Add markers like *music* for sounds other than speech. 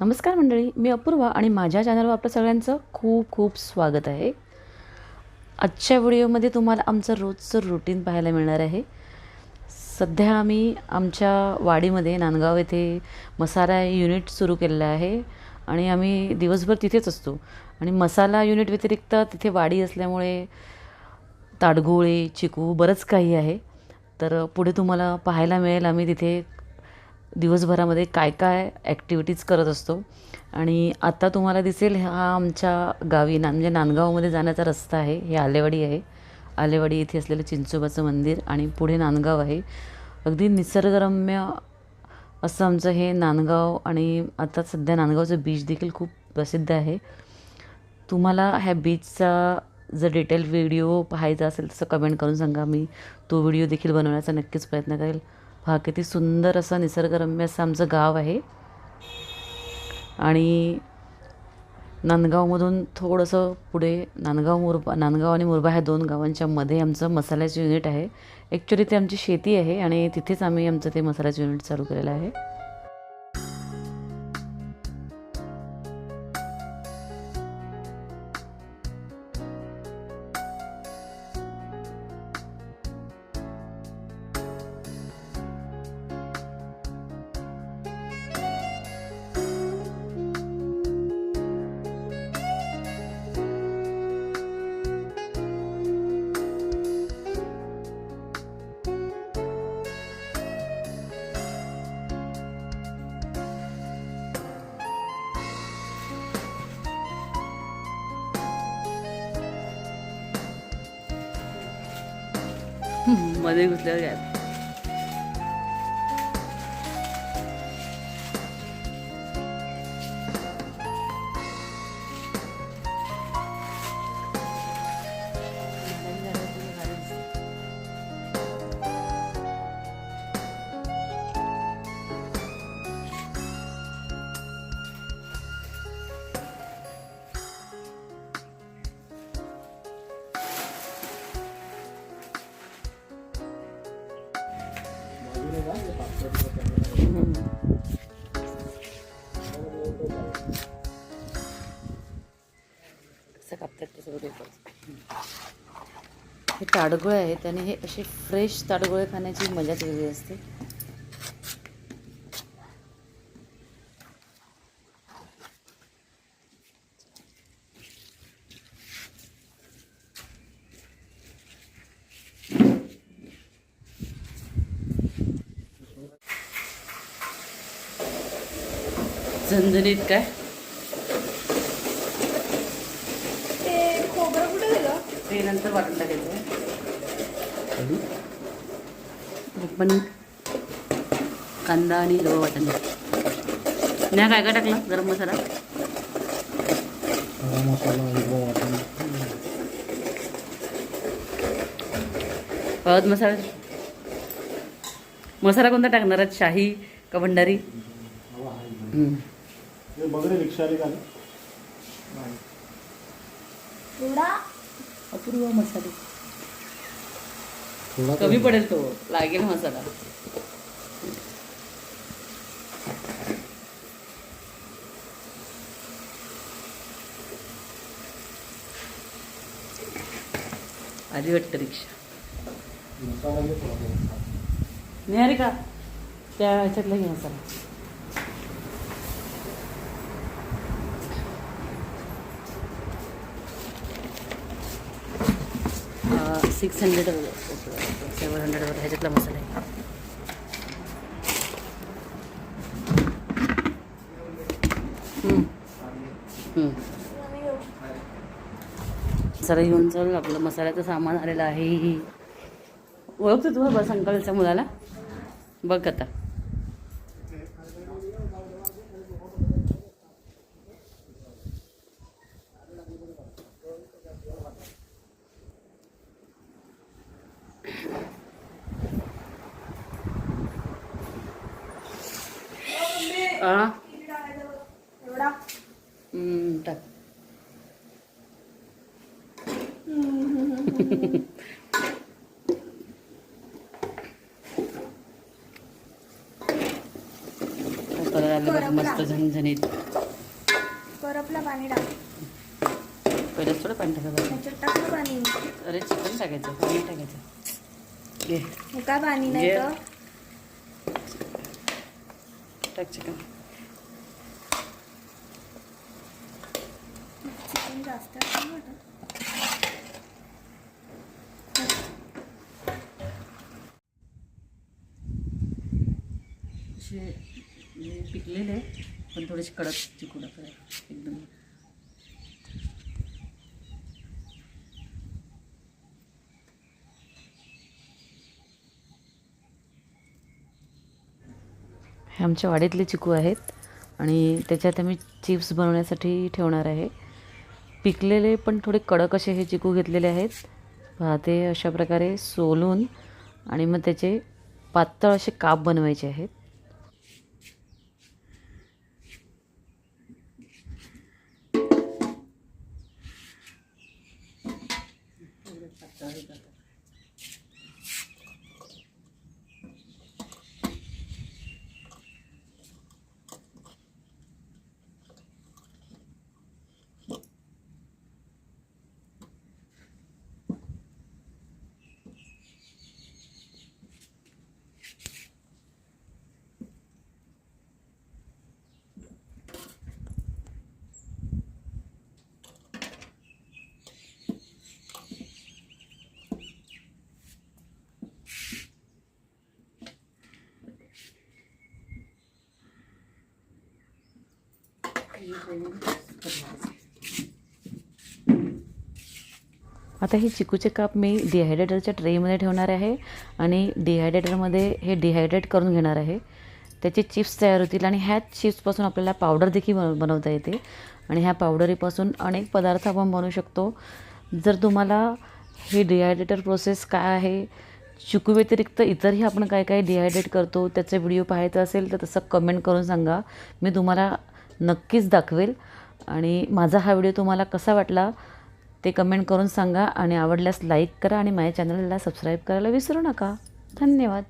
नमस्कार मंडळी मी अपूर्वा आणि माझ्या चॅनलवर आपलं सगळ्यांचं खूप खूप स्वागत आहे. आजच्या व्हिडिओमध्ये तुम्हाला आमचं रोजचं रुटीन पाहायला मिळणार आहे. सध्या आम्ही आमच्या वाडीमध्ये नांदगाव येथे मसाला युनिट सुरू केलेलं आहे आणि आम्ही दिवसभर तिथेच असतो. आणि मसाला युनिट व्यतिरिक्त तिथे वाडी असल्यामुळे ताडगोळे चिकू बरंच काही आहे. तर पुढे तुम्हाला पाहायला मिळेल आम्ही तिथे दिवसभरामध्ये काय काय ॲक्टिव्हिटीज करत असतो. आणि आता तुम्हाला दिसेल हा आमच्या गावी ना म्हणजे नांदगावमध्ये जाण्याचा रस्ता आहे. हे आलेवाडी आहे. आलेवाडी इथे असलेलं चिंचोबाचं मंदिर आणि पुढे नांदगाव आहे. अगदी निसर्गरम्य असं आमचं हे नांदगाव आणि आता सध्या नांदगावचं बीच देखील खूप प्रसिद्ध आहे. तुम्हाला ह्या बीचचा जर डिटेल व्हिडिओ पाहायचा असेल तसं कमेंट करून सांगा. मी तो व्हिडिओ देखील बनवण्याचा नक्कीच प्रयत्न करेल. हा किती सुंदर असं निसर्गरम्य असं आमचं गाव आहे. आणि नांदगावमधून थोडंसं पुढे नांदगाव मुरबा नांदगाव आणि मुरबा ह्या दोन गावांच्या मध्ये आमचं मसाल्याचं युनिट आहे. ॲक्च्युली ते आमची शेती आहे आणि तिथेच आम्ही आमचं ते मसाल्याचं युनिट चालू केलेलं आहे. *laughs* मध्ये घुसल्यावर काय कसं कापतात तसं हे ताडगोळे आहेत आणि हे असे फ्रेश ताडगोळे खाण्याची मजाच वेगळी असते. झणझणीत काय? ते नंतर वाटून टाकायचं. पण कांदा आणि हिरवं वाटण न्या काय काय टाकलं? गरम मसाला? खडा मसाला वाटण हळद मसाला? मसाला कोणता टाकणार? आहेत शाही का भंडारी? हम्म. हे बघ रे रिक्षा आली का थोडा अपूर्व मसाले. थोडा कमी पडेल तो लागेल मसाला. आली वाटतं रिक्षा. मसाला घे थोडा. नाही का? त्या ह्याच्यातला घे मसाला. सिक्स हंड्रेड सेवन हंड्रेडवर ह्याच्यातला मसाला आहे. मसाला घेऊन चल आपलं मसाल्याचं सामान आलेलं आहे. ओळखतो तू बस अंकलच्या मुलाला? बघ आता. एवढा टाक मस्त झणझणीत त्याच्यातलं पाणी टाक पहिलंच थोडं पाणी टाकायचं त्याच्यात टाकलं पाणी अरे चिकन टाकायचं पाणी टाकायचं काय पाणी नाही चिकन. चिकन जास्त आहे वाटत. असे पिकलेले पण थोडेसे कडक चिकू टाकायचे एकदम. हे आमच्या वाडीतले चिकू आहेत आणि त्याच्यात आम्ही चिप्स बनवण्यासाठी ठेवणार आहे. पिकलेले पण थोडे कडक असे हे चिकू घेतलेले आहेत. पहा ते अशा प्रकारे सोलून आणि मग त्याचे पातळ असे काप बनवायचे आहेत. आता हे चिकूचे काप मी डिहायड्रेटरच्या ट्रेमध्ये ठेवणार आहे आणि डिहायड्रेटरमध्ये हे डिहायड्रेट करून घेणार आहे. त्याचे चिप्स तयार होतील आणि ह्या चिप्सपासून आपल्याला पावडर देखील बन बनवता येते. आणि ह्या पावडरीपासून अनेक पदार्थ आपण बनवू शकतो. जर तुम्हाला हे डिहायड्रेटर प्रोसेस काय आहे चिकू व्यतिरिक्त इतरही आपण काय काय डिहायड्रेट करतो त्याचे व्हिडिओ पाहायचा असेल तर तसं कमेंट करून सांगा. मी तुम्हाला नक्कीच दाखवेल. आणि माझा हा व्हिडिओ तुम्हाला कसा वाटला ते कमेंट करून सांगा आणि आवडल्यास लाईक करा आणि माझ्या चॅनलला सबस्क्राईब करायला विसरू नका. धन्यवाद.